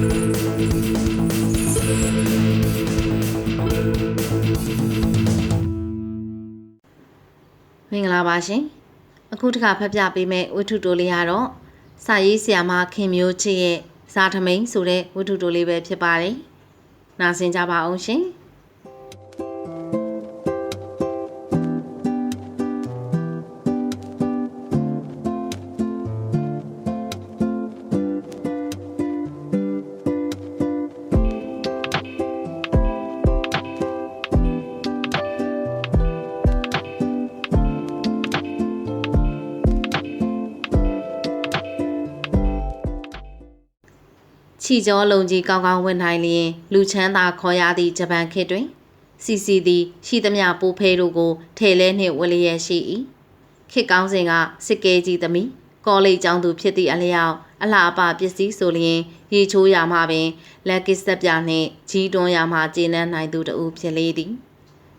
မင်္ဂလာပါရှင်အခုတစ်ခါဖတ်ပြပေးမယ့်ဝတ္ထုတိုလေးကတော့စာရေးဆရာမခင်မျိုးချစ်ရဲ့ဇာထမိန်ဆိုတဲ့ဝတ္ထုတိုလေးပဲဖြစ်ပါတယ်နားဆင်ကြပါအောင်ရှင် ချီကျော်လုံးကြီးကောင်းကောင်းဝင်နိုင်လျင်လူချမ်းသာခေါ်ရသည့်ဂျပန်ခေတ်တွင်စီစီသည်ရှိသမျှပိုးဖဲတို့ကိုထဲလဲနှင့်ဝလျက်ရှိ၏ခေတ်ကောင်းစဉ်ကစစ်ကဲကြီးသမီးကောလိပ်ကျောင်းသူဖြစ်သည့်အလျောက်အလှအပပစ္စည်းဆိုလျင်ရေချိုးရမှပင်လက်ကစ်ဆက်ပြနှင့်ကြီးတွန်းရမှကျေနပ်နိုင်သူတဦးဖြစ်လေသည်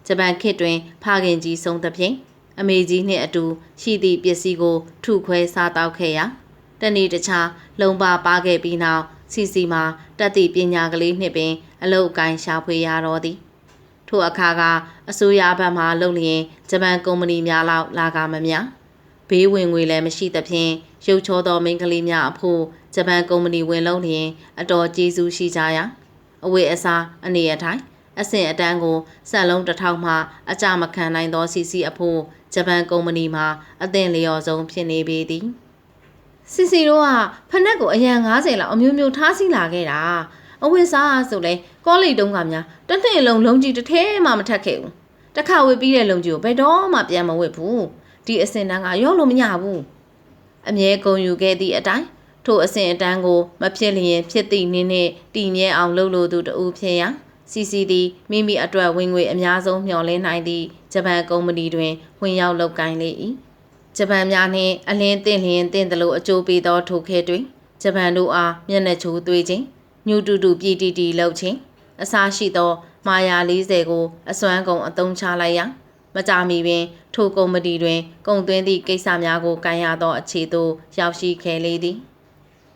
ဂျပန်ခေတ်တွင်ဖခင်ကြီးဆုံးသဖြင့်အမေကြီးနှင့်အတူရှိသည့်ပစ္စည်းကို ထုခွဲစားတောက်ခဲ့ရာတနေ့တခြားလုံပါပါခဲ့ပြီးနောက် စီစီမှာတက်သည့်ပညာကလေးနှင့်ပင် အလုတ်အကိုင်းရှာဖွေရတော့သည်ထိုအခါကအစိုးရဘက်မှလုပ်လျင်ဂျပန်ကုမ္ပဏီများလောက်လာကမများဘေးဝင်ငွေလည်းမရှိသဖြင့်ရုပ်ချောသောမိန်းကလေးများအဖို့ဂျပန်ကုမ္ပဏီဝင်လုပ်လျင် အတော်ကျေးဇူးရှိကြရာအဝေးအစားအနေအထိုင်အဆင့်အတန်းကိုဆက်လုံးတစ်ထောင်မှအကြမခံနိုင်သောစီစီအဖို့ဂျပန်ကုမ္ပဏီမှာအသင့်လျော်ဆုံးဖြစ်နေပေသည် စီစီတို့ကဖနက်ကိုအရန်90လောက်အမျိုးမျိုးထားစီလာခဲ့တာအဝတ်စားဆိုလဲကောလိပ်တုံးကများတစ်နှစ်လုံးလုံးကြီးတစ်ထဲမှမထက်ခဲ့ဘူးတစ်ခါဝတ်ပြီးတဲ့လုံးကြီးကိုဘယ်တော့မှပြန်မဝတ်ဘူးဒီအစင်တန်းကရောလို့မရဘူးအမြဲဂုံယူခဲ့သည့်အတိုင်းထိုအစင်အတန်းကိုမဖြစ်လျင်ဖြစ်သည့်နည်းနဲ့တည်မြဲအောင်လုပ်လို့သူတဦးဖြစ်ရာစီစီသည်မိမိအတွက်ဝင်ငွေအများဆုံးမျှော်လင့်နိုင်သည့်ဂျပန်ကုမ္ပဏီတွင်ဝင်ရောက်လုပ်ကိုင်လေ၏ ဂျပန်များနှင့်အလင်းတင်လျင်တင်သလိုအကျိုးပေးသောထိုခဲတွင်ဂျပန်တို့အားမျက်နှာချိုးသွေးခြင်းညူတူတူပြည်တီတီလှုပ်ခြင်းအစားရှိသော မာယာ40ကိုအစွမ်းကုန်အသုံးချလိုက်ရာမကြမီပင်ထိုကုမ္ပဏီတွင် ကုန်သွင်းသည့်ကိစ္စများကိုကန်ရသောအခြေသို့ရောက်ရှိခဲ့လေသည်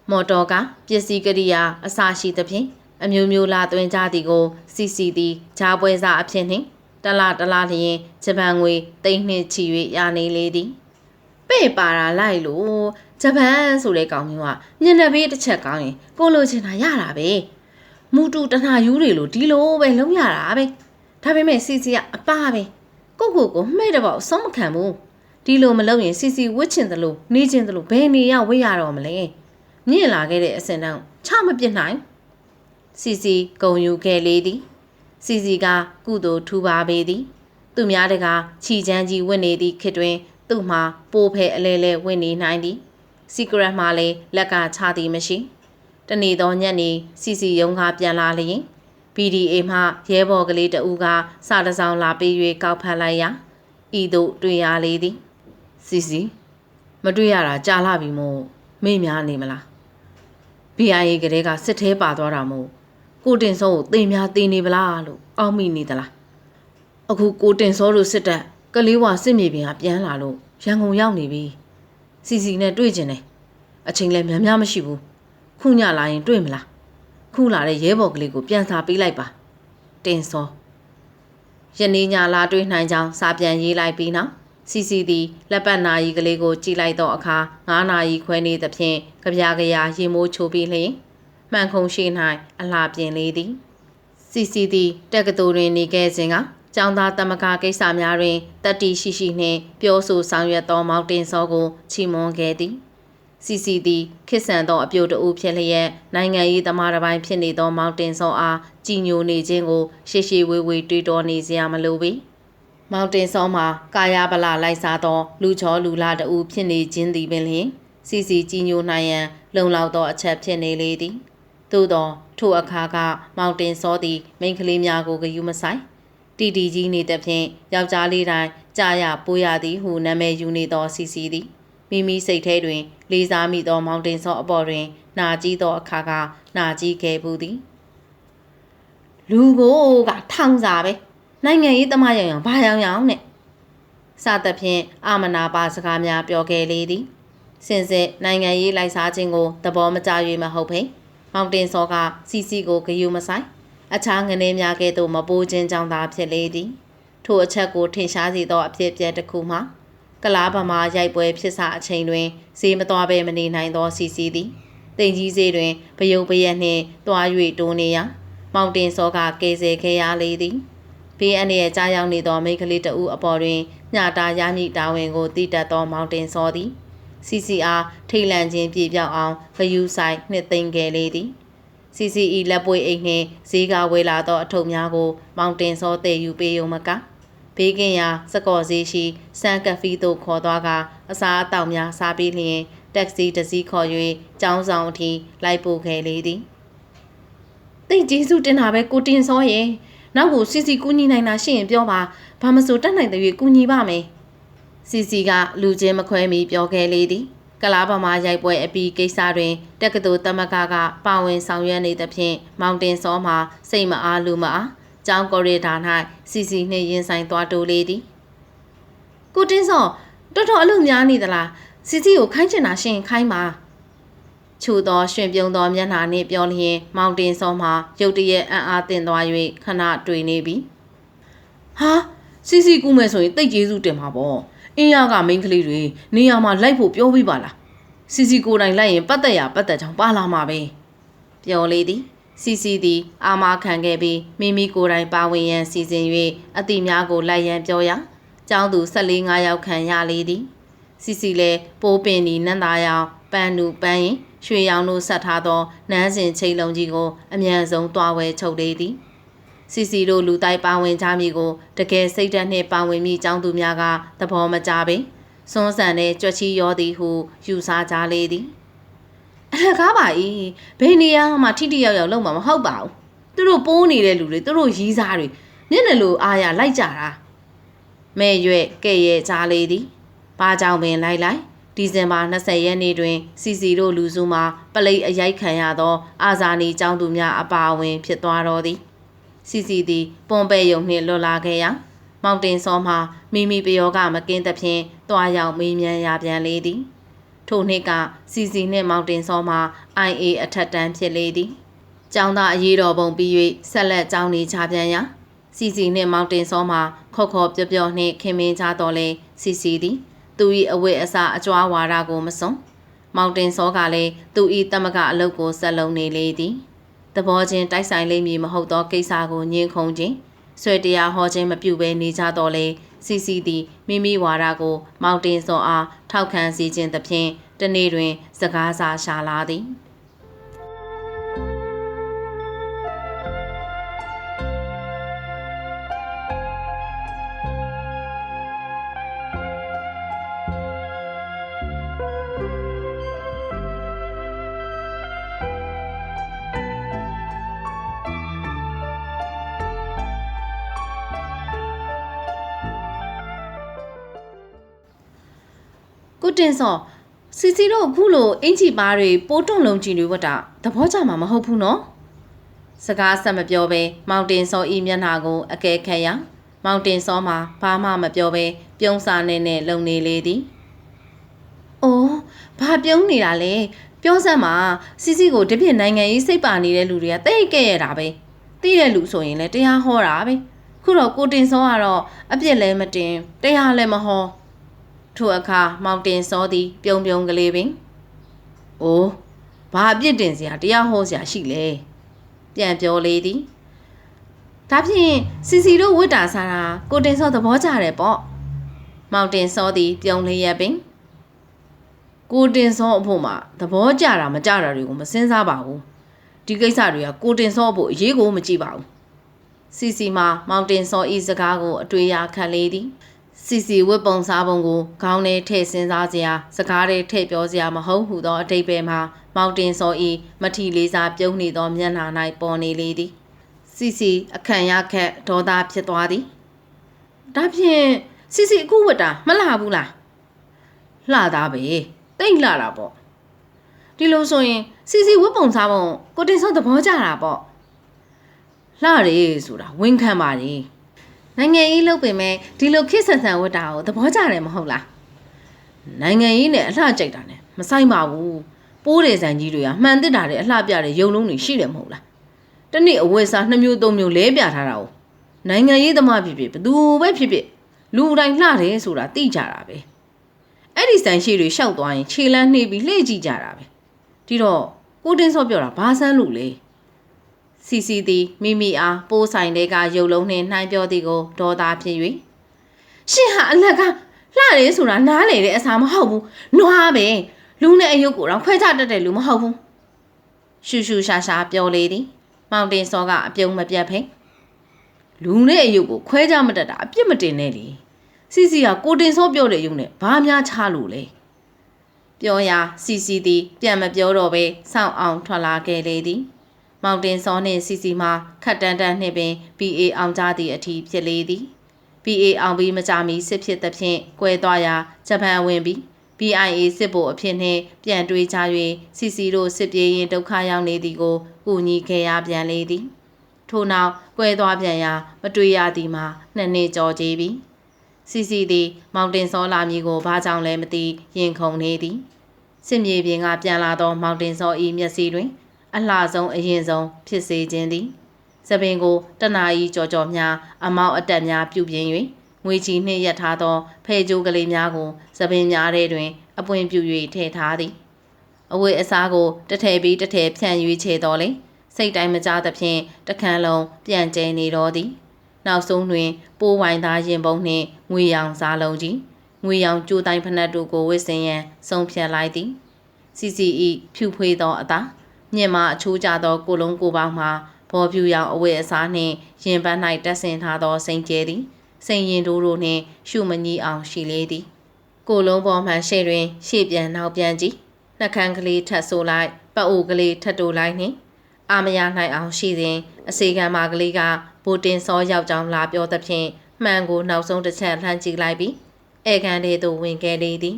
မော်တော်ကားပစ္စည်းကရိယာအစရှိသဖြင့်အမျိုးမျိုးလာသွင်းကြသည်ကို စီစီသည်ဂျားပွဲစားအဖြစ်နှင့်တလတလလျင်ဂျပန်ငွေတိတ်နှင့်ချီ၍ရနေလေသည် ပဲ့ပါတာလိုက်လို့ဂျပန်ဆိုတဲ့ကောင်မျိုးကညနေပေးတစ်ချက်ကောင်းရင်ကိုလိုချင်တာရတာပဲမူတူတနာယူတွေလို့ဒီလိုပဲလုံးရတာပဲဒါပေမဲ့စီစီကအပပဲကိုကိုကိုမှဲ့တော့အဆုံးမခံဘူးဒီလိုမလုပ်ရင်စီစီဝစ်ချင်သလိုနေချင်သလိုဘယ်နေရဝစ်ရတော့မလဲမြင့်လာခဲ့တဲ့အစင်တန်းချမပစ်နိုင်စီစီဂုံယူခဲ့လေသည်စီစီကကုသိုလ်ထူပါပေသည် သူများတကာခြီချမ်းကြီးဝင့်နေသည့်ခေတ်တွင် သူ့မှာပိုးဖဲအလဲလဲဝင့်နေနိုင်သည်စီကရက်မှလည်းလက်ကချသည်မရှိတနေ့သောညနေစီစီယုံကပြန်လာလျင် PDA မှရဲဘော်ကလေးတဦးကစာတစ်စောင်လာပေး၍ကောက်ဖတ်လိုက်ရာဤသို့တွေ့ရလေသည်စီစီမတွေ့ရတာကြာလာပြီမို့မေ့များနေမလား BIA ကလေးကစစ်သေးပါသွားတာမို့ကိုတင်စောကိုတေများတေနေပလားလို့အောက်မိနေသလားအခုကိုတင်စောတို့စစ်တပ် ကလေးဝစစ်မြေပြင်ကပြန်လာလို့ရန်ကုန်ရောက်နေပြီစီစီနဲ့တွေ့ကျင်တယ်အချိန်လည်းများများမရှိဘူးခုညလာရင်တွေ့မလားခုလာတဲ့ရဲဘော်ကလေးကိုပြန်စာပေးလိုက်ပါတင်စောယနေ့ညလာတွေ့နိုင်ကြောင်းစာပြန်ရေးလိုက်ပြီးနောက်စီစီသည်လက်ပတ်နာရီကလေးကိုကြည့်လိုက်တော့အခါ9နာရီခွဲနေသဖြင့်ကြပြာကြရာရေမိုးချိုးပြီးလျင်မှန်ခုံရှိ၌အလားပြင်လေသည်စီစီသည်တက္ကသိုလ်တွင်နေခဲ့စဉ်က ကျောင်းသားတမကကိစ္စများတွင်တတ္တိရှိရှိနှင့်ပြောဆိုဆောင်ရွက်သောမောက်တင်စောကိုချီးမွမ်းခဲ့သည်စီစီသည်ခစ်ဆန်သောအပြိုတအုပ်ဖြစ်လျက်နိုင်ငံရေးသမားတစ်ပိုင်းဖြစ်နေသောမောက်တင်စောအားကြည်ညိုနေခြင်းကိုရှေ့ရှေ့ဝေးဝေးတွေးတောနေစရာမလိုပေ။မောင်တင်စောမှာကာယဗလာလိုက်စားသော လူချောလူလာတဦးဖြစ်နေခြင်းသည်ပင်လျှင်စီစီကြည်ညိုနိုင်ရန်လုံလောက်သောအချက်ဖြစ်နေလေသည်။သို့သောထိုအခါကမောင်တင်စောသည်မိန်းကလေးများကိုဂယုမဆိုင် တီတီကြီးနေသဖြင့်ယောက်ျားလေးတိုင်းကြာရပိုးရသည်ဟုနာမည်ယူနေသောစီစီသည်မိမိစိတ်ထဲတွင် လေးစားမိသောမောင်တင်စောအပေါ်တွင်နာကြီးသောအခါကနာကြီးခဲ့ဘူးသည်လူကိုကထောင်စားပဲနိုင်ငံရေးသမားရောင်ရောင်ဘာရောင်ရောင်နဲ့စသဖြင့်အာမနာပါစကားများပြောခဲ့လေသည်စင်စစ်နိုင်ငံရေးလိုက်စားခြင်းကိုသဘောမကျ၍မဟုတ်ဖိမောင်တင်စောကစီစီကိုဂယုမဆိုင် အခြားငနေများကဲ့သို့မပိုးခြင်းကြောင့်သာဖြစ်လေသည်ထိုအချက်ကိုထင်ရှားစေသောအဖြစ်အပျက်တစ်ခုမှာကလားဗမာရိုက်ပွဲဖြစ်စာအချိန်တွင်ဈေးမသွားဘဲမနေနိုင်သောစီစီသည်တင်ကြီးစေးတွင်ဗယုတ်ပရက်နှင့်တွား၍တိုးနေရာမောင်တင်စောကကဲဆယ်ခဲ့ရလေသည်ဘေးအန္တရာယ်ကြားရောက်နေသောမိန်းကလေးတဦးအပေါ်တွင်ညတာရမည်တာဝန်ကိုတည်တတ်သောမောင်တင်စောသည် CCR ထိတ်လန့်ခြင်းပြေပြောက်အောင်ဂယူးဆိုင်နှစ်သိမ့်ခဲ့လေသည် CCE လက်ပွေအိတ်နှင့်ဈေးကဝေလာသောအထုပ်များကိုမောင်တင်စောတည်ယူပေးုံမကဘေးကင်းရာစကော်ဈေးရှိစန်ကဖီသို့ခေါ်သွားကအစားအသောက်များစားပြီးလျင်တက်ဆီတစ်စီးခေါ်၍ကျောင်းဆောင်အထိလိုက်ပို့ခဲ့လေသည်တိတ်ကျေးဇူးတင်တာပဲကိုတင်စောရဲ့နောက်ကိုစီစီကူညီနိုင်တာရှိရင်ပြောပါဘာမဆိုတတ်နိုင်တဲ့၍ကူညီပါမယ်စီစီကလူချင်းမခွဲမီပြောခဲ့လေသည် ကလားဗမာရိုက်ပွဲအပြီးကိစ္စတွင်တက္ကသိုလ်တမကကပါဝင်ဆောင်ရွက်နေသဖြင့်မောင်တင်စောမှာစိတ်မအားလူမအားကျောင်းကော်ရီဒါ၌စီစီနှင့်ရင်ဆိုင်သွားတိုးလေသည်ကိုတင်းစောတော်တော်အလုပ်များနေသလားစီစီကိုခိုင်းချင်တာရှင်ခိုင်းပါချူသောရှင်ပြုံသောမျက်နှာနှင့်ပြောလျင်မောင်တင်စောမှာရုတ်တရက်အံ့အားသင့်သွား၍ခဏတွေ့နေပြီဟာစီစီကူမယ်ဆိုရင်တိတ်ကျေးဇူးတင်ပါပေါ့ အင်းရကမိန်းကလေးတွေနေရာမှာလိုက်ဖို့ပြောပြီးပါလားစီစီကိုယ်တိုင်လိုက်ရင်ပတ်သက်ရပတ်သက်ချောင်းပါလာမှာပဲပြောလေသည်စီစီသည်အာမခံခဲ့ပြီးမိမိကိုယ်တိုင်ပါဝင်ရန်စီစဉ်၍အတိများကိုလိုက်ရန်ပြောရာကျောင်းသူ14 5ယောက်ခံရလေသည်စီစီလည်းပိုးပင်ဒီနန္တာရောင်ပန်းနူပန်းရင်ရွှေရောင်တို့ဆက်ထားသောနန်းစင်ချိန်လုံးကြီးကိုအမြန်ဆုံးတွားဝဲချုပ်လေသည် စီစီတို့လူတိုက်ပါဝင်ကြမည်ကိုတကယ်စိတ်ဓာတ်နှင့်ပါဝင်မိကျောင်းသူများကသဘောမကျပင်စွန်းဆန်တဲ့ကြွက်ချီရောသည်ဟုယူဆကြလေသည်အထကားပါ၏ဘယ်နေရာမှထိထိရောက်ရောက်လုံးမှာမဟုတ်ပါဘူးသူတို့ပိုးနေတဲ့လူတွေသူတို့ရီးစားတွေမျက်နှာလိုအားရလိုက်ကြတာမဲ့ရွက်ကဲ့ရဲ့ကြားလေသည်ဘာကြောင့်ပင်လိုက်လိုက်ဒီဇင်ဘာ20ရက်နေ့တွင်စီစီတို့လူစုမှာပလိတ်အရိုက်ခံရသော အာဇာနည်ကျောင်းသူများအပါအဝင် ဖြစ်သွားတော်သည် စီစီသည်ပွန်ပဲ့ယုံနှင့်လွတ်လာခဲ့ရာမောင်တင်စောမှမိမိပယောကမကင်းသဖြင့်တွားရောက်မေးမြန်းရပြန်လေသည်ထိုနှစ်ကစီစီနှင့်မောင်တင်စောမှ IA အထက်တန်းဖြစ်လေသည်ကျောင်းသားအရေးတော်ပုံပြီး၍ဆက်လက်ကျောင်းနေချပြန်ရာစီစီနှင့်မောင်တင်စောမှခေါ်ခေါ်ပြော့ပြော့နှင့်ခင်မင်းကြတော့လဲစီစီသည်သူ၏အဝတ်အစားအကြွားဝါဒကိုမစွန်မောင်တင်စောကလည်းသူ၏တမကအလုပ်ကိုဆက်လုပ်နေလေသည် သဘောချင်းတိုက်ဆိုင်လိမ့်မည်မဟုတ်သောကိစ္စကိုညှင်းခုန်ခြင်းဆွေတရားဟောခြင်းမပြုဘဲနေကြတော့လေစီစီသည်မိမိဝါဒကို မောင်တင်စောအားထောက်ခံစေခြင်းသဖြင့်တနေ့တွင် စကားစာရှာလာသည် တင်စောစီစီတို့အခုလိုအင်ချီပါတွေပိုးတွန့်လုံးကြီးတွေဝတ်တာသဘောကျမှာမဟုတ်ဘူးနော်စကားဆက်မပြောဘဲမောင်တင်စောဤမျက်နှာကိုအကဲခတ်ရမောင်တင်စောမှာဘာမှမပြောဘဲပြုံးစာနဲ့နဲ့လုံနေလေသည်အိုးဘာပြုံးနေတာလဲပြောစမ်းမှာစီစီကိုတပြည့်နိုင်ငံရေးစိတ်ပါနေတဲ့လူတွေကတိတ်ကဲ့ရတာပဲသိတဲ့လူဆိုရင်လည်းတရားဟောတာပဲခုတော့ကိုတင်စောကတော့အပြစ်လည်းမတင်တရားလည်းမဟော ထိုအခါမောင်တင်စောသည် ပြုံပြုံကလေးပင်။အိုးဘာအပြစ်တင်စရာတရားဟောစရာရှိလဲ။ပြန်ပြောလေသည်။ဒါဖြင့်စီစီတို့ဝိတ္တာစားတာကိုတင်စောသဘောကျတယ်ပေါ့။မောင်တင်စောသည် ပြုံလေးရပင်။ကိုတင်စောအဖို့မှာသဘောကျတာမကျတာတွေကိုမစင်စားပါဘူး။ဒီကိစ္စတွေကကိုတင်စောအဖို့အရေးကိုမကြည့်ပါဘူး။စီစီမှာမောင်တင်စောဤစကားကိုအတွေ့ရခံလေသည်။ စီစီဝတ်ပုံစားပုံကိုခေါင်းထဲထည့်စဉ်းစားစရာစကားထဲထည့်ပြောစရာမဟုတ်ဟုသောအတိတ်ပဲမှာမောင်တင်စောဤမထီလေးစားပြုံးနေသောမျက်နှာ၌ပေါ်နေလေသည်စီစီအခန့်ရခက်ဒေါသဖြစ်သွားသည်ဒါဖြင့်စီစီအခုဝတ်တာမလှဘူးလားလှသားပဲတိတ်လှတာပေါ့ဒီလိုဆိုရင်စီစီဝတ်ပုံစားပုံကိုတင်စောသဘောကျတာပေါ့လှတယ်ဆိုတာဝန်ခံပါလေ နိုင်ငံရေးလုပ်ပေမဲ့ဒီလိုခစ်ဆန်ဆန်ဝတ်တာကိုသဘောကျတယ်မဟုတ်လားနိုင်ငံရေးနဲ့အလှကြိုက်တာနဲ့မဆိုင်ပါဘူးပိုးတဲ့ဆိုင်ကြီးတွေကမှန်တစ်တာတဲ့အလှပြတဲ့ရုံလုံးတွေရှိတယ်မဟုတ်လားတနေ့အဝယ်စားနှစ်မျိုးသုံးမျိုးလဲပြထားတာ哦နိုင်ငံရေးသမားဖြစ်ဖြစ်ဘသူပဲဖြစ်ဖြစ်လူတိုင်းလှတယ်ဆိုတာသိကြတာပဲအဲ့ဒီဆိုင်ရှိတွေရှောက်သွားရင်ခြေလန်းနှေးပြီးလှည့်ကြည့်ကြတာပဲဒီတော့ကိုတင်းစောပြောတာဘာဆန်းလို့လဲ စီစီသည်မိမိအားပိုးဆိုင်တဲ့ကရုပ်လုံးနှင့်နှိုင်းပြောသည်ကိုဒေါ်သားဖြစ်၍ရှင်ဟာအလက်ကလှတယ်ဆိုတာနားလေတဲ့အစားမဟုတ်ဘူးနွားပဲလူနဲ့အယုတ်ကိုတော့ခွဲခြားတတ်တဲ့လူမဟုတ်ဘူးရှူရှူရှာရှာပြောလေသည်မောင်တင်စောကအပြုံးမပြတ်ဖိလူနဲ့အယုတ်ကိုခွဲခြားမတတ်တာအပြစ်မတင်နဲ့လေစီစီကကိုတင်စောပြောတဲ့ယုံနဲ့ဘာများချလို့လဲပြောရာစီစီသည်ပြန်မပြောတော့ပဲစောင့်အောင်ထွက်လာခဲ့လေသည် မောင်တင်စောနှင့်စီစီမှခတ်တန်တန်နှင့်ပင် PA အောင်ကြသည့်အထီးဖြစ်လေသည် PA အောင်ပြီးမကြမီစစ်ဖြစ်သဖြင့်ကွဲသွားရာဂျပန်ဝင်ပြီး BIA စစ်ဗိုလ်အဖြစ်နှင့်ပြန်တွေးကြ၍စီစီတို့စစ်ပြေးရင်ဒုက္ခရောက်နေသည်ကိုကူညီခဲ့ရပြန်လေသည်ထို့နောက်ကွဲသွားပြန်ရာမတွေ့ရသည်မှာနှစ်နှစ်ကျော်ကြပြီစီစီသည်မောင်တင်စောလာမည်ကိုဘာကြောင့်လဲမသိရင်ခုန်နေသည်စစ်မြေပြင်ကပြန်လာသောမောင်တင်စော၏မျက်စိတွင် အလှဆုံးအရင်ဆုံးဖြစ်စေခြင်းသည်သပင်ကိုတနာဤကြော်ကြော်များအမောက်အတက်များပြုပြင်၍ငွေချီနှင့်ရက်ထားသောဖဲကြိုးကလေးများကိုသပင်များထဲတွင် အပွင့်ပြု၍ထည့်ထားသည်အဝေးအစားကိုတစ်ထည်ပြီးတစ်ထည်ဖြန့်၍ခြေတော်လေစိတ်တိုင်းမကြသဖြင့်တခန်းလုံးပြန်ကျဲနေတော်သည် နောက်ဆုံးတွင် ပိုးဝိုင်သားရင်ပုံနှင့်ငွေရောင်စားလုံးကြီးငွေရောင်ကြိုးတိုင်းဖနက်တို့ကိုဝစ်စင်ရန်ဆုံးဖြတ်လိုက်သည် CCE ဖြူဖွေးသောအသား မြင့်မအချိုးကျသောကိုလုံးကိုပေါင်းမှာဘောဖြူရောင်အဝတ်အစားနှင့်ရင်ပန်း၌တက်ဆင်ထားသောစိန်ကျဲသည်စိန်ရင်တို့တို့နှင့်ရှုမကြီးအောင်ရှိလေသည် ကိုလုံးပေါ်မှရှေ့တွင် ရှေ့ပြန်နောက်ပြန်ကြည့်နှက်ခမ်းကလေးထပ်ဆိုလိုက်ပတ်အိုကလေးထပ်တိုးလိုက်နှင့်အာမရနိုင်အောင်ရှိစဉ်အစီကံမာကလေးကဘိုတင်စောယောက်ျောင်းလာပြောသဖြင့်မှန်ကိုနောက်ဆုံးတစ်ချက်လှမ်းကြည့်လိုက်ပြီးဧကန်လေးသို့ဝင်ခဲ့လေသည်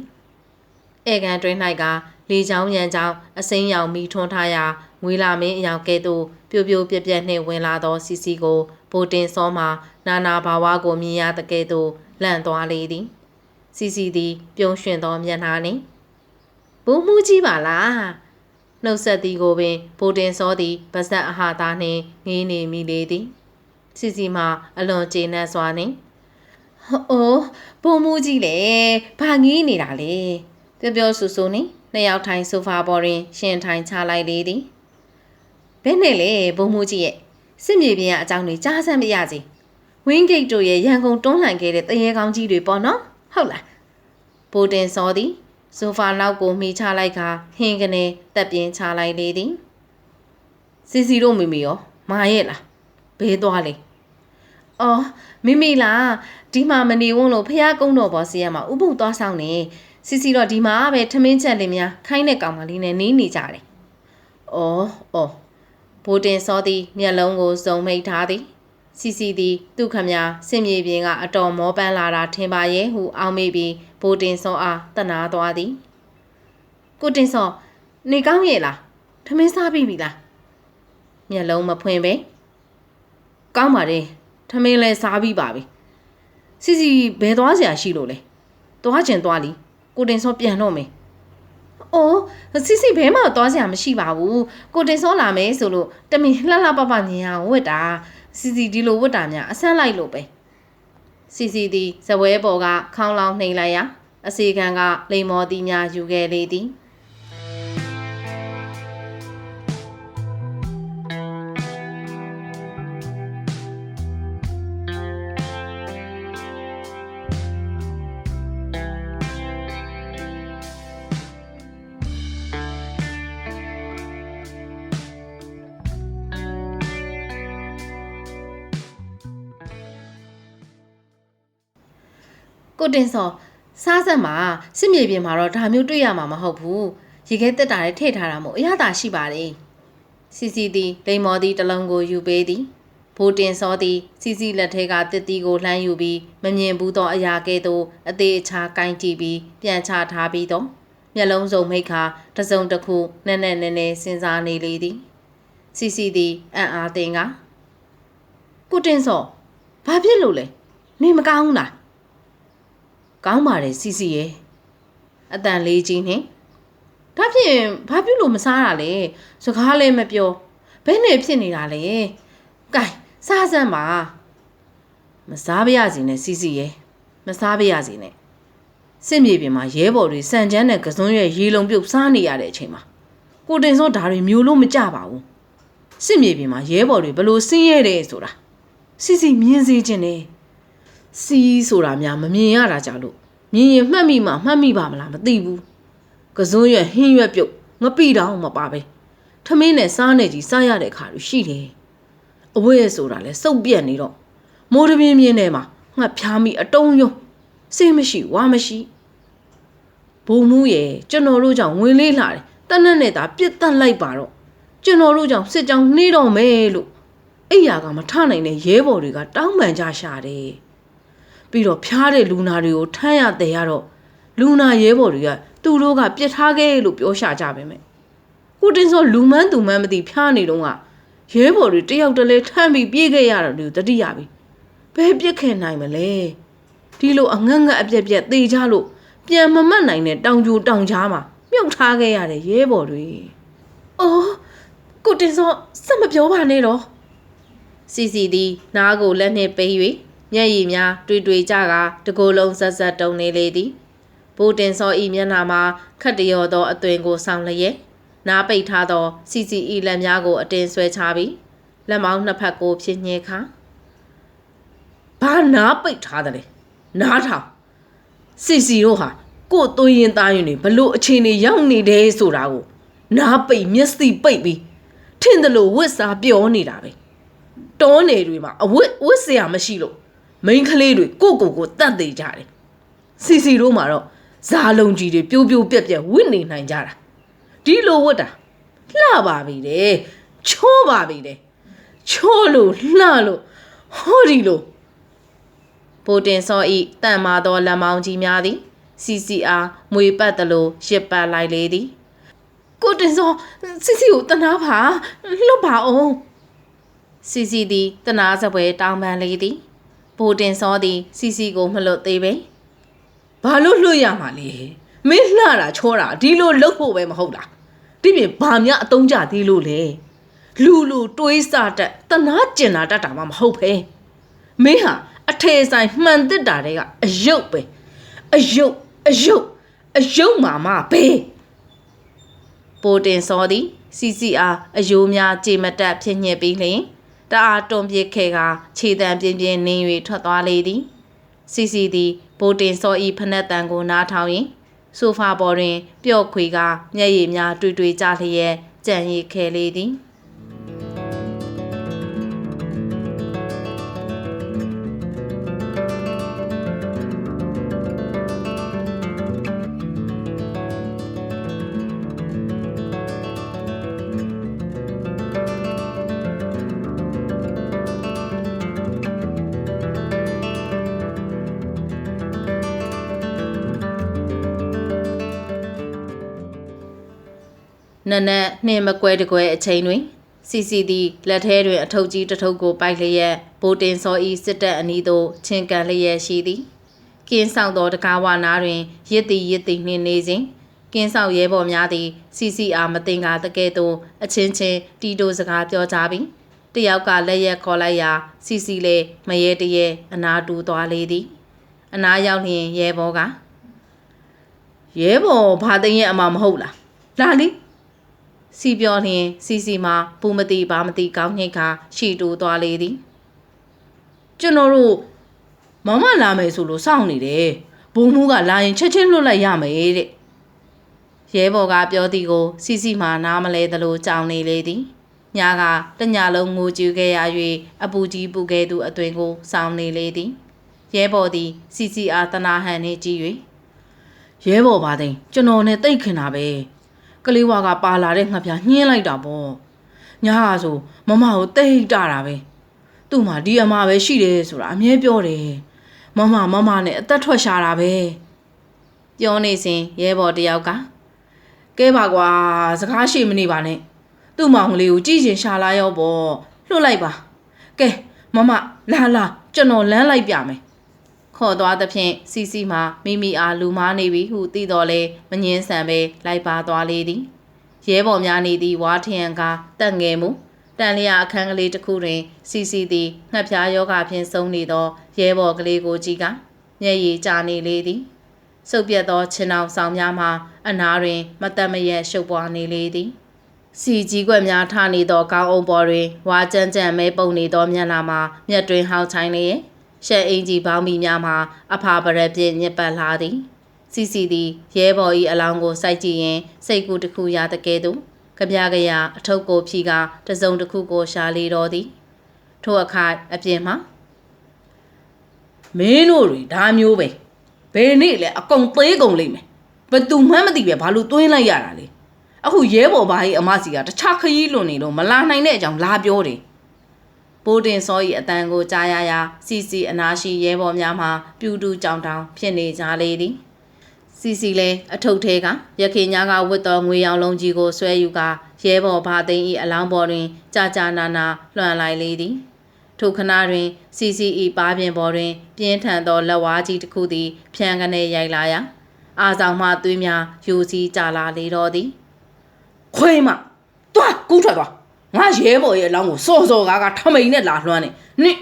ဧကန်တွင်၌က လေချောင်းရန်ချောင်းအစိမ်းရောင်မီထွန်းထားရာငွေလာမင်းအယောင်ကဲ့သို့ပြိုပြိုပြက်ပြက်နှင့်ဝင်လာသောစီစီကိုဗိုတင်စောမှနာနာဘာဝကိုမြင်ရသကဲ့သို့လန့်သွားလေသည်စီစီသည်ပြုံးရွှင်သောမျက်နှာနှင့်ဘုံမှုကြီးပါလားနှုတ်ဆက်သည်ကိုပင်ဗိုတင်စောသည်ဗဇက်အဟာသားနှင့်ငေးနေမိလေသည်စီစီမှအလွန်ကျေနပ်စွာနှင့်။အိုးပုံမူကြီးလေဘာငီးနေတာလေ။ပြောပြောဆူဆူနေ နှစ်ယောက်ထိုင်ဆိုဖာပေါ်တွင် ရှင်ထိုင်ချလိုက်လေသည်။ဘယ်နဲ့လဲပုံမူကြီးရဲ့စစ်မြေပြင်ကအကြောင်းတွေကြားစမ်းမရစီ။ဝင်းဂိတ်တို့ရဲ့ရန်ကုန်တွန်းလှန်ခဲ့တဲ့တရေကောင်းကြီးတွေပေါ့နော်။ဟုတ်လား။ဘိုတင်စောသည်ဆိုဖာနောက်ကိုမိချလိုက်ခါဟင်းကနေတက်ပြင်းချလိုက်လေသည်။စီစီတို့မိမိရောမာရဲ့လား။ဘဲသွားလေ။အော်မိမိလားဒီမှာမနေဝန်းလို့ဖះကုန်းတော်ပေါ်စီရမှာဥပုပ်သွားဆောင်နေ စီစီတော့ဒီမှာပဲထမင်းချက်လေးများခိုင်းတဲ့ကောင်မလေးနဲ့နေနေကြတယ်။အော်အော်ဘိုတင်စောသည်မျက်လုံးကိုစုံမိတ်ထားသည်စီစီသည်သူ့ခမစင်မြေပြင်ကအတော်မောပန်းလာတာထင်ပါရဲ့ဟုအောင်းမိပြီးဘိုတင်စောအားတနာသွားသည်ကိုတင်စောနေကောင်းရဲ့လားထမင်းစားပြီပြီလားမျက်လုံးမဖွင့်ပဲကောင်းပါတယ်ထမင်းလဲစားပြီးပါပြီစီစီဘယ်သွားစရာရှိလို့လဲသွားကျင်သွားလी ကိုတင်စောပြန်တော့မယ်အော်စီစီဘဲမှသွားစရာမရှိပါဘူးကိုတင်စောလာမယ်ဆိုလို့တမင်လှလှပပမြင်အောင်ဝတ်တာစီစီဒီလိုဝတ်တာများအဆန်းလိုက်လို့ပဲစီစီသည်ဇပွဲပေါ်ကခေါင်းလောင်းနှိမ်လိုက်ရာအစီခံကလိမ်မော်တီများယူခဲ့လေသည် ကိုတင်စောစားဆက်မှာစစ်မြေပြင်မှာတော့ဒါမျိုးတွေ့ရမှာမဟုတ်ဘူးရေခဲတက်တာနဲ့ထည့်ထားတာမို့အရသာရှိပါတယ်စီစီသည်လိမ္မော်သည်တစ်လုံးကိုယူပေးသည်ဘိုးတင်စောသည်စီစီလက်ထဲကတစ်တီကိုလှမ်းယူပြီးမမြင်ဘူးသောအရာကဲ့သို့အသေးအချာကိုင်းကြည့်ပြီးပြန်ချထားပြီးတော့မျက်လုံးစုံမိတ်ခါတစ်စုံတစ်ခုနက်နက်နဲနဲစဉ်းစားနေလေသည်စီစီသည်အံ့အားသင်ကကိုတင်စောဘာဖြစ်လို့လဲနေမကောင်းဘူးလား ကောင်းပါတယ်စီစီရဲ့အတန်လေးကြီးနှင့်ဒါဖြင့်ဘာပြုလို့မစားတာလဲစကားလည်းမပြောဘယ်နဲ့ဖြစ်နေတာလဲကဲစားစမ်းပါမစားပါရစီနဲ့စီစီရဲ့မစားပါရစီနဲ့စစ်မြေပြင်မှာရဲဘော်တွေစံချမ်းနဲ့ကစွန်းရဲ့ရေလုံးပြုတ်စားနေရတဲ့အချိန်မှာကိုတင်စောဓာတွေမျိုးလို့မကြပါဘူးစစ်မြေပြင်မှာရဲဘော်တွေဘလို့ဆင်းရဲတယ်ဆိုတာစီစီမြင်စေခြင်းနဲ့ စီးဆိုတာများမမြင်ရတာကြလို့မြင်ရင်မှတ်မိမှမှတ်မိပါမလားမသိဘူးကစွန်းရွက်ဟင်းရွက်ပြုတ်ငပိတောင်မပါပဲထမင်းနဲ့စားနေကြီးစားရတဲ့ခါတွေရှိတယ်အဝဲဆိုတာလဲစုပ်ပြက်နေတော့မိုးတပြင်းပြင်းထဲမှာငှက်ဖြားမိအတုံးယုံစိတ်မရှိဝါမရှိဘုံမှုရဲ့ကျွန်တော်တို့ကြောင့်ဝင်လေးလာတယ်တနက်နဲ့သာပြစ်တက်လိုက်ပါတော့ကျွန်တော်တို့ကြောင့်စစ်ကြောင်နှေးတော့မယ်လို့အိယာကမထနိုင်တဲ့ရဲဘော်တွေကတောင်းပန်ကြရှာတယ် ပြီးတော့ဖျားတဲ့လူနာတွေကိုထမ်းရတဲ့ရတော့လူနာရဲဘော်တွေကသူတို့ကပြစ်ထားခဲ့လို့ပြောရှာကြပါမယ်ကိုတင်စောလူမန်းသူမန်းမသိဖျားနေတော့ကရဲဘော်တွေတယောက်တလဲထမ်းပြီးပြေးခဲ့ရတာလို့တတိယပြီဘယ်ပြစ်ခင်နိုင်မလဲဒီလိုအငတ်ငတ်အပြက်ပြက်သေကြလို့ပြန်မမတ်နိုင်တဲ့တောင်ကျိုတောင်ကြားမှာမြုပ်ထားခဲ့ရတဲ့ရဲဘော်တွေအော်ကိုတင်စောစက်မပြောပါနဲ့တော့စီစီသည်နားကိုလက်နှင့်ပိတ်၍ မျက်ရည်များတွေ့တွေ့ကြကာတကိုယ်လုံးဆက်ဆက်တုံနေလေသည်ဘိုးတင်စောဤမျက်နှာမှာခတ်တရောသောအသွင်ကိုဆောင်လျက်နားပိတ်ထားသောစီစီဤလက်များကို အတင်းဆွဲချပြီးလက်မောင်းနှစ်ဖက်ကိုဖြစ်ညှဲခါဘာနာပိတ်ထားတယ်လဲနားထောင်စီစီတို့ဟာကို့သွေးရင်သားရင်တွေဘလို့အခြေအနေရောက်နေတယ်ဆိုတာကိုနားပိတ်မျက်စိပိတ်ပြီးထင်တယ်လို့ဝစ်စားပြောနေတာပဲတောနယ်တွေမှာအဝစ်ဝစ်စရာမရှိလို့ မိန်းကလေးတွေကိုကိုကိုတတ်သေးကြတယ်စီစီတို့မှာတော့ဇာလုံကြီးတွေပြိုးပြိုးပြက်ပြက်ဝစ်နေနိုင်ကြတာဒီလိုဝတ်တာလှပါပြီတဲ့ချိုးပါပြီတဲ့ချိုးလို့လှလို့ဟောဒီလိုဘိုတင်စောဤတန်မာသောလက်မောင်းကြီးများသည် CCR မွေပတ်သလိုရစ်ပတ်လိုက်လေသည်ကိုတင်စောစစ်စစ်ကိုတနာပါလွတ်ပါအောင်စီစီသည်တနာစပွဲတောင်းပန်လေသည် ဘိုတင်စောသည်စီစီကိုမလွတ်သေးပဲဘာလို့လွတ်ရမှာလဲမင်းလှတာချောတာဒီလိုလှုပ်ဖို့ပဲမဟုတ်လားဒီပြင်ဘာများအတုံးကြသေးလို့လဲလူလူတွေးစားတတ်တနာကျင်တာတတ်တာမှမဟုတ်ပဲမင်းဟာအထေဆိုင်မှန်တစ်တာတွေကအယုတ်ပဲအယုတ်အယုတ်အယုတ်မာမပဲဘိုတင်စောသည် CCR အယိုးများကြေမတက်ဖြစ်ညစ်ပြီးလျှင် တအားတွန်ပစ်ခဲ့ကခြေတံပြင်းပြင်းနင်း၍ထွက်သွားလေသည် CC သည်ဘိုတင်စောဤဖနက်တန်ကိုနားထောင်ရင်ဆိုဖာပေါ်တွင် ပျော့ခွေကမျက်ရည်များတွေ့တွေ့ကြလျက်ကြံ့ရည်ခဲလေသည် နနက်နှင်းမကွဲတကွဲအချိန်တွင်စီစီသည်လက်ထဲတွင်အထုပ်ကြီးတစ်ထုပ်ကိုပိုက်လျက်ဘိုတင်စောဤစစ်တပ်အနီးသို့ချင်းကန်လျက်ရှိသည်ကင်းဆောင်သောတကားဝနာတွင်ရစ်သည်ရစ်သည်နှင့်နေစဉ်ကင်းဆောင်ရဲဘော်များသည်စီစီအားမတင်ကားတကဲ့သို့အချင်းချင်းတီတိုစကားပြောကြပြီးတယောက်ကလက်ရက်ခေါ်လိုက်ရာစီစီလည်းမရဲတရဲအနာတူသွားလေသည် အနာရောက်လျင်ရဲဘော်ကရဲဘော်ဘာသိရင်အမမဟုတ်လားလာလီ စီပြောလျင်စီစီမှာပူမတိဘာမတိကောင်းညိတ်ခါရှီတူသွားလေသည်ကျွန်တော်တို့မမလာမယ်ဆိုလို့စောင့်နေတယ်ဘုံမှုကလာရင်ချက်ချင်းလွတ်လိုက်ရမယ်တဲ့ရဲဘော်ကပြောသည်ကို စီစီမှာနားမလဲသလိုကြောင်နေလေသည်ညကတညလုံးငိုကြည့်ခဲ့ရ၍အပူကြီးပူခဲ့သူအသွင်ကိုစောင်းနေလေသည်ရဲဘော်သည်စီစီအားတနာဟန်နှင့်ကြည့်၍ရဲဘော်ပါသိန်းကျွန်တော်နဲ့တိတ်ခင်တာပဲ ကလေးဝါကပါလာတဲ့ငှက်ပြညှင်းလိုက်တာပေါ့ညာဟာဆိုမမကိုတိတ်တာတာပဲသူ့မှာဒီအမပဲရှိတယ်ဆိုတာအမြဲပြောတယ်မမမမနဲ့အသက်ထွက်ရှာတာပဲပြောနေစဉ်ရဲဘော်တယောက်ကကဲပါကွာစကားရှိမနေပါနဲ့သူ့မောင်ကလေးကိုကြည့်ချင်ရှာလာရောပေါ့လွတ်လိုက်ပါကဲမမလာလာကျွန်တော်လမ်းလိုက်ပြမယ် ခေါ်သွားသဖြင့်စီစီမှာမိမိအားလူမားနေပြီဟုသိတော်လဲမငင်းဆန်ပဲလိုက်ပါသွားလေသည်ရဲဘော်များနေသည့်ဝါထရန်ကတက်ငယ်မှုတန်လျာအခန်းကလေးတစ်ခုတွင် စီစီသည်ငှက်ပြားယောဂဖြင့်ဆုံးနေသောရဲဘော်ကလေးကိုကြည့်ကမျက်ရည်ကျနေလေသည်စုပ်ပြတ်သောခြင်အောင်ဆောင်များမှာအနားတွင်မတတ်မရက်ရှုပ်ပွားနေလေသည်စီကြီးကွက်များထနေသောကောင်းအုံပေါ်တွင်ဝါကြမ်းကြမ်းမဲပုံနေသောမျက်နှာမှာမျက်တွင်ဟောက်ချိုင်းလျက် ရှက်အင်ကြီးပေါင်းမီများမှာအဖာပရက်ပြည့်ညစ်ပတ်လာသည်စီစီသည်ရဲဘော်၏အလောင်းကိုစိုက်ကြည့်ရင်စိတ်ကူးတစ်ခုရတဲ့ကဲ့သို့ကြပြကြရအထုပ်ကိုဖြီကတစုံတစ်ခုကိုရှာလေတော်သည်ထို့အခါအပြင်မှာမင်းတို့တွေဒါမျိုးပဲဘယ်နေ့လဲအကုန်သေးကုန်လိမ့်မယ်ဘယ်သူမှမသိပဲဘာလို့သွင်းလိုက်ရတာလဲအခုရဲဘော်ဘာကြီးအမစီကတခြားခရီးလွန်နေတော့မလာနိုင်တဲ့အကြောင်းလာပြောတယ် ဘိုးတင်စော၏အတန်ကိုကြားရရာစီစီအနာရှိရဲဘော်များမှပြူတူကြောင်တောင်ဖြစ်နေကြလေသည်စီစီလည်းအထုပ်ထဲကရခင်ညာကဝတ်တော်ငွေရောင်လုံးကြီးကိုဆွဲယူကရဲဘော်ဘာသိန်း၏အလောင်းပေါ်တွင်ကြာကြာနာနာလွှမ်းလိုက်လေသည်ထိုခဏတွင်စီစီ၏ပါပြင်ပေါ်တွင် ပြင်းထန်သောလက်ဝါးကြီးတစ်ခုသည်ဖြန်ကနေရိုက်လာရာအာဆောင်မှသွေးများယူစီးကြလာလေတော့သည်ခွေးမတွားကူးထွက်သွား ငါရဲဘော်ရဲ့အလောင်းကိုစောစောကားကထမိန်နဲ့လာလွှမ်းနေနင်း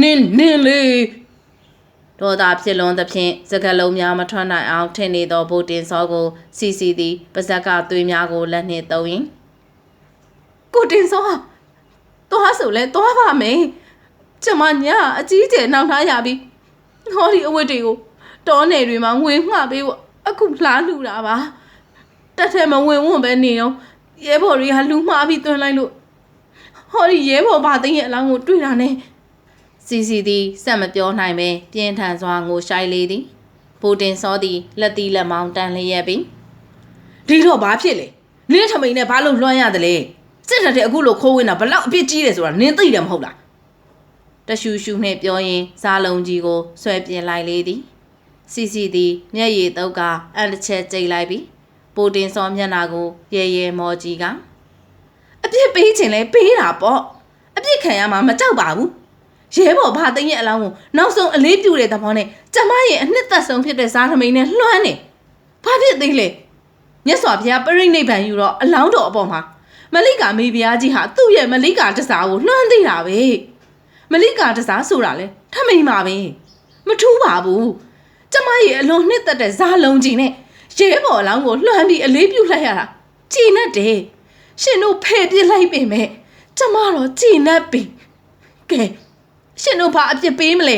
နင်းနင်းလေဒေါသဖြစ်လွန်သဖြင့်စကလုံးများမထွက်နိုင်အောင်ထင်နေသောဗိုလ်တင်စောကိုစီစီသည်ပါဇက်ကသွေးများကိုလက်နှင့်သုံးရင်ကိုတင်စောဟာသွားဆိုလဲသွားပါမယ်ကျမညာအကြီးကျယ်နှောင်ထားရပြီဟောဒီအဝတ်တွေကိုတောနယ်တွေမှာငွေမှပေးဖို့အခုလားလူတာပါတက်ထဲမဝင်ဝွန့်ပဲနေတော့ရဲဘော်တွေကလူမှားပြီးတွန်းလိုက်လို့ ဟောဒီရဲဘော်ဘာသိရဲ့အလောင်းကိုတွေ့တာနဲ့စီစီသည်စက်မပြောနိုင်ပဲပြင်းထန်စွာငိုရှိုက်လေသည်ဗိုလ်တင်စောသည်လက်တီလက်မောင်းတန်လျက်ပြီးဒီတော့ဘာဖြစ်လဲနင်းထမိန်နဲ့ဘာလို့လွှမ်းရတယ်လဲစစ်တပ်တဲ့အခုလိုခိုးဝင်တာဘလောက်အပြစ်ကြီးတယ်ဆိုတာနင်းသိတယ်မဟုတ်လားတရှူရှူနှင့်ပြောရင်ဇာလုံးကြီးကိုဆွဲပြင်းလိုက်လေသည်စီစီသည်မျက်ရည်တုပ်ကအန်တစ်ချက်ကျိတ်လိုက်ပြီးဗိုလ်တင်စောမျက်နှာကိုရဲရဲမော်ကြီးက အပြစ်ပေးခြင်းလဲပေးတာပေါ့အပြစ်ခံရမှာမကြောက်ပါဘူးရဲဘော်ဘာသိရဲ့အလောင်းကိုနောက်ဆုံးအလေးပြူတဲ့သဘောနဲ့ကျမရဲ့အနှစ်သက်ဆုံးဖြစ်တဲ့ဇာထမိန်နဲ့လွှမ်းနေဘာဖြစ်သေးလဲမြတ်စွာဘုရားပြိဋိနိဗ္ဗာန်ယူတော့အလောင်းတော်အပေါ်မှာမလိကာမေဘုရားကြီးဟာသူ့ရဲ့မလိကာတစားကိုလွှမ်းသေးတာပဲမလိကာတစားဆိုတာလဲထမိန်ပါပဲမထူးပါဘူးကျမရဲ့အလွန်နှစ်သက်တဲ့ဇာလုံးကြီးနဲ့ရဲဘော်အလောင်းကိုလွှမ်းပြီးအလေးပြုလိုက်ရတာကြည်နဲ့တယ် ရှင်တို့ဖယ်ပြစ်လိုက်ပေမဲ့ကျမတော့ကြည်နေပြီကဲရှင်တို့ဘာအပြစ်ပေးမလဲ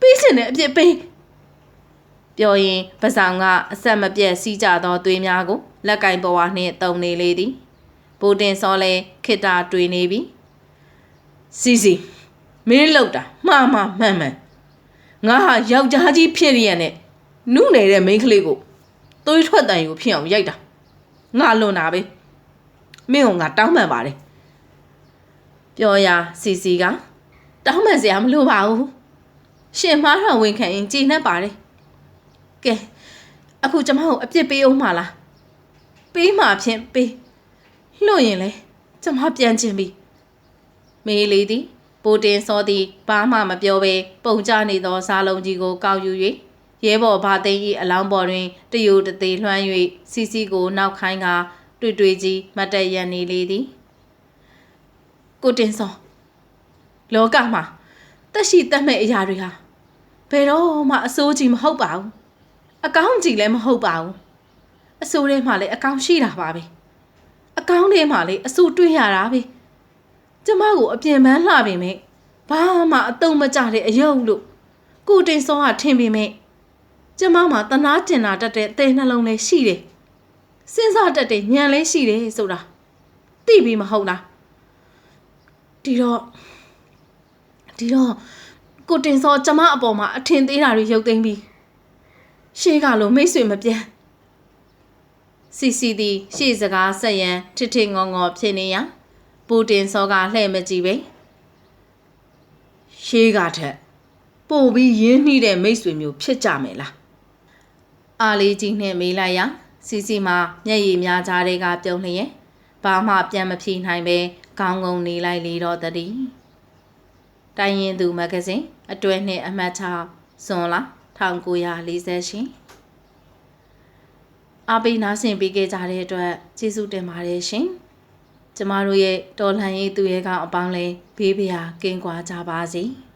ပေးစင်တဲ့အပြစ်ပေးပြောရင်ပဇောင်ကအဆက်မပြတ်စီးကြသောသွေးများကိုလက်ကင်ပေါ်ဝါနှင့်တုံနေလေသည်ဗိုလ်တင်စောလဲခိတ္တာတွေနေပြီစီစီမင်းလောက်တာမှားမှားမှန်မှန်ငါဟာယောက်ျားကြီးဖြစ်ရတဲ့နုနေတဲ့မိန်းကလေးကိုသွေးထွက်တန်ယူဖြစ်အောင်ရိုက်တာငါလွန်တာပဲ မင်းကငါတောင်းပန်ပါတယ်ပြောရာစီစီကတောင်းပန်စရာမလိုပါဘူးရှင်မားတော်ဝန်ခံရင်ကြည်နှက်ပါတယ်ကဲအခုကျမကိုအပြစ်ပေးအောင်မလားပေးမှဖြင့်ပေးလွတ်ရင်လေကျမပြန်ချင်ပြီမေးလေသည်ဗိုလ်တင်စောသည်ဘာမှမပြောဘဲပုံကျနေသောဇာလုံးကြီးကိုကောက်ယူ၍ရဲဘော်ဘာသိန်း၏အလောင်းပေါ်တွင်တယိုတသေးလွှမ်း၍စီစီကိုနောက်ခိုင်းက တွေ့တွေ့ကြီးမတ်တက်ရန်နေလေသည်ကိုတင်စောလောကမှာတက်ရှိတက်မဲ့အရာတွေဟာဘယ်တော့မှအစိုးကြီးမဟုတ်ပါဘူးအကောင်းကြီးလည်းမဟုတ်ပါဘူးအစိုးထဲမှာလည်းအကောင်းရှိတာပါပဲအကောင်းထဲမှာလည်းအစိုးတွေ့ရတာပဲကျမကိုအပြင်ပန်းလှပေမဲ့ဘာမှအတုံးမကျတဲ့အယုတ်လို့ကိုတင်စောကထင်ပေမဲ့ကျမမှာတနာကျင်နာတတ်တဲ့အသေးနှလုံးလည်းရှိတယ် စဉ်းစားတတ်တဲ့ဉာဏ်လည်းရှိတယ်ဆိုတာသိပြီမဟုတ်လားဒီတော့ဒီတော့ကိုတင်စောကျမအပေါ်မှာအထင်သေးတာတွေရုပ်သိမ်းပြီးရှေးကလိုမိတ်ဆွေမပြန်စီစီသည်ရှေ့စကားဆက်ရန်ထစ်ထစ်ငေါငေါဖြစ်နေရာပူတင်စောကလှဲ့မကြည့်ပဲရှေးကထက်ပို့ပြီးရင်းနှီးတဲ့မိတ်ဆွေမျိုးဖြစ်ကြမယ်လားအာလေးကြီးနှင့်မေးလိုက်ရာ စီစီမှာမျက်ရည်များကြားတွေကပြုံးလျက်ဘာမှပြန်မဖြေနိုင်ပဲခေါင်းငုံနေလိုက်လေတော့တည်းတိုင်ရင်သူမဂ္ဂဇင်းအတွဲနှင့်အမှတ်6ဇွန်လ1940ရှင်အားပေးနားဆင်ပေးခဲ့ကြတဲ့အတွက်ကျေးဇူးတင်ပါတယ်ရှင်ကျမတို့ရဲ့တော်လှန်ရေးသူရဲကောင်းအပေါင်းလည်းဘေးပရာကင်းကွာကြပါစေ။